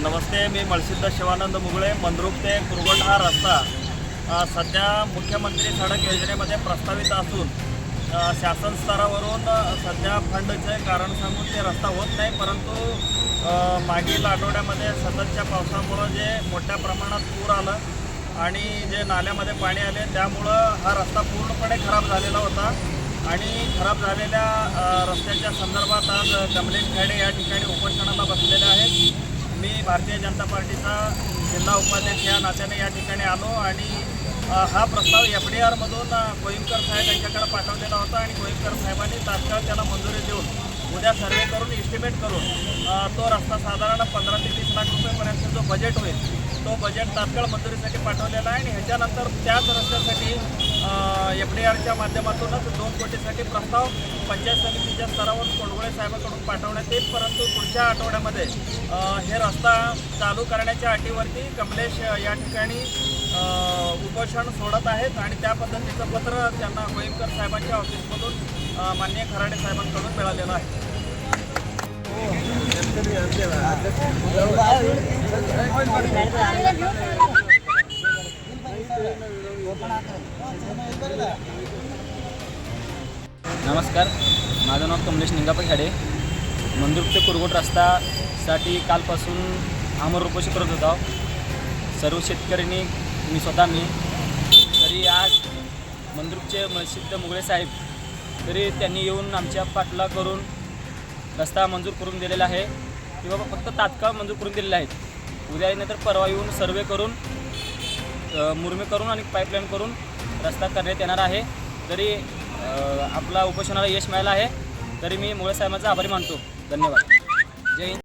नमस्ते मी मळसिद्ध शिवानंद मुगळे मंद्रुप ते कुरगोट हा रस्ता सध्या मुख्यमंत्री सडक योजनेमध्ये प्रस्तावित असून शासन स्तरावरून सध्या फंडचे कारण सांगून ते रस्ता होत नाही परंतु मागील आठवड्यामध्ये सततच्या पावसामुळं जे मोठ्या प्रमाणात पूर आलं आणि जे नाल्यामध्ये पाणी आले त्यामुळं हा रस्ता पूर्णपणे खराब झालेला होता. आणि खराब झालेल्या रस्त्याच्या संदर्भात आज कमलेश खेडे या ठिकाणी उपोषणाला बसलेले आहेत. मी भारतीय जनता पार्टीचा जिल्हा उपाध्यक्ष या नात्याने या ठिकाणी आलो आणि हा प्रस्ताव एफ डी आरमधून गोईमकर साहेब यांच्याकडे पाठवलेला होता आणि गोईमकर साहेबांनी तात्काळ त्याला मंजुरी देऊन उद्या सर्वे करून एस्टिमेट करून तो रस्ता साधारण पंधरा ते वीस लाख रुपयेपर्यंत जो बजेट होईल तो बजेट तात्काळ मंजुरीसाठी पाठवलेला आहे आणि ह्याच्यानंतर त्याच रस्त्यासाठी एफ डी आरच्या माध्यमातूनच दोन कोटीसाठी प्रस्ताव पंचायत समितीच्या स्तरावर कोडगोळे साहेबांकडून पाठवण्यात येईल. परंतु पुढच्या आठवड्यामध्ये हे रस्ता चालू करण्याच्या अटीवरती कमलेश या ठिकाणी उपोषण सोडत आहेत आणि त्या पद्धतीचं पत्र त्यांना गोईमकर साहेबांच्या ऑफिसमधून मान्य माननीय खराडे साहेबांकडून मिळालेलं आहे. हो. नमस्कार. माझं नाव कमलेश निंगापा खाडे मंदुर ते कुरगोट रस्तासाठी कालपासून आमर उपोषण करत होतो सर्व शेतकऱ्यांनी मी स्वतः मी. तरी आज मंदुरचे मसिद्ध मुगळे साहेब तरी त्यांनी येऊन आमच्या पाठला करून रस्ता मंजूर करून दिलेला आहे. की बाबा फक्त तात्काळ मंजूर करून दिलेला आहे. उद्या नंतर परवा येऊन सर्वे करून मुरमे करून आणि पाईपलाईन करून रस्ता करण्यात येणार आहे. तरी आपला उपोषणाला यश मिळालं आहे. तरी मी मुळे साहेबांचा आभारी मानतो. धन्यवाद. जय हिंद.